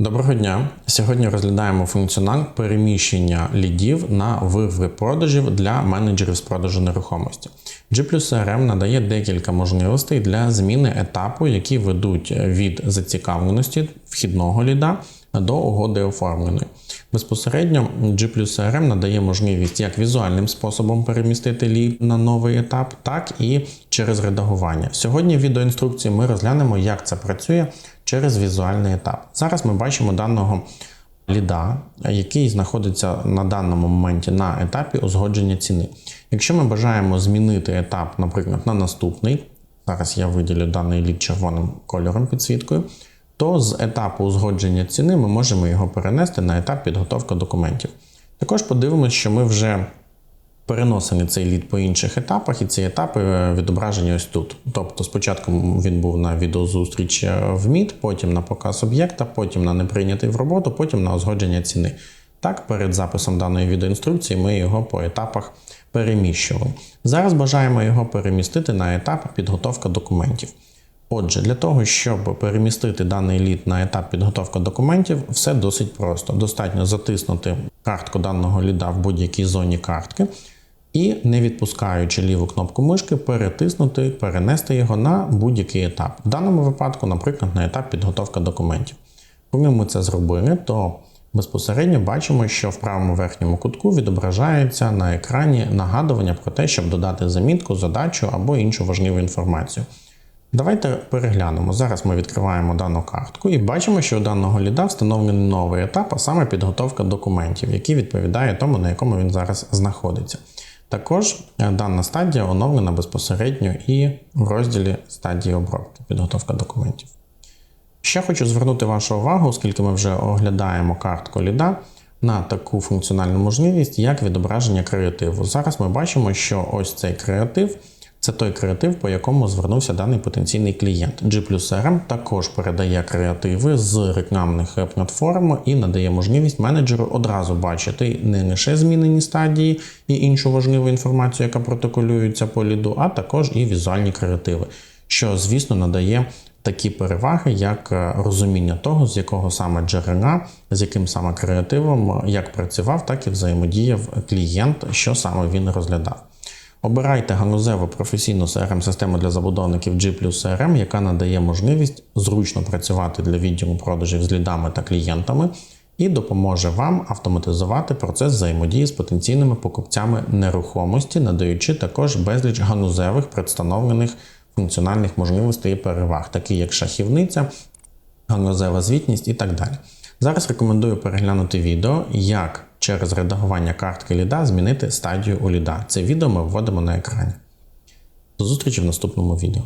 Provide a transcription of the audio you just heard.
Доброго дня! Сьогодні розглядаємо функціонал переміщення лідів на вирви продажів для менеджерів з продажу нерухомості. G CRM надає декілька можливостей для зміни етапу, які ведуть від зацікавленості вхідного ліда до угоди оформленої. Безпосередньо G CRM надає можливість як візуальним способом перемістити лід на новий етап, так і через редагування. Сьогодні в відеоінструкції ми розглянемо, як це працює через візуальний етап. Зараз ми бачимо даного ліда, який знаходиться на даному моменті на етапі узгодження ціни. Якщо ми бажаємо змінити етап, наприклад, на наступний, зараз я виділю даний лід червоним кольором підсвіткою, то з етапу узгодження ціни ми можемо його перенести на етап підготовки документів. Також подивимося, що ми вже переносили цей лід по інших етапах, і ці етапи е, відображені ось тут. Тобто, спочатку він був на відеозустріч е, в МІД, потім на показ об'єкта, потім на неприйнятий в роботу, потім на узгодження ціни. Так, перед записом даної відеоінструкції ми його по етапах переміщували. Зараз бажаємо його перемістити на етап підготовка документів. Отже, для того, щоб перемістити даний лід на етап підготовки документів, все досить просто. Достатньо затиснути картку даного ліда в будь-якій зоні картки і, не відпускаючи ліву кнопку мишки, перетиснути, перенести його на будь-який етап. В даному випадку, наприклад, на етап підготовки документів. Коли ми це зробили, то безпосередньо бачимо, що в правому верхньому кутку відображається на екрані нагадування про те, щоб додати замітку, задачу або іншу важливу інформацію. Давайте переглянемо. Зараз ми відкриваємо дану картку і бачимо, що у даного ліда встановлений новий етап, а саме підготовка документів, який відповідає тому, на якому він зараз знаходиться. Також е, дана стадія оновлена безпосередньо і в розділі стадії обробки підготовка документів. Ще хочу звернути вашу увагу, оскільки ми вже оглядаємо картку ліда, на таку функціональну можливість, як відображення креативу. Зараз ми бачимо, що ось цей креатив. Це той креатив, по якому звернувся даний потенційний клієнт. G CRM також передає креативи з рекламних платформ і надає можливість менеджеру одразу бачити не лише змінені стадії і іншу важливу інформацію, яка протоколюється по ліду, а також і візуальні креативи, що, звісно, надає такі переваги, як розуміння того, з якого саме джерела, з яким саме креативом як працював, так і взаємодіяв клієнт, що саме він розглядав. Обирайте галузеву професійну crm систему для забудовників G CRM, яка надає можливість зручно працювати для відділу продажів з лідами та клієнтами і допоможе вам автоматизувати процес взаємодії з потенційними покупцями нерухомості, надаючи також безліч галузевих представлених функціональних можливостей і переваг, такі як шахівниця, галузева звітність і так далі. Зараз рекомендую переглянути відео, як через редагування картки ліда змінити стадію у ліда. Це відео ми вводимо на екрані. До зустрічі в наступному відео.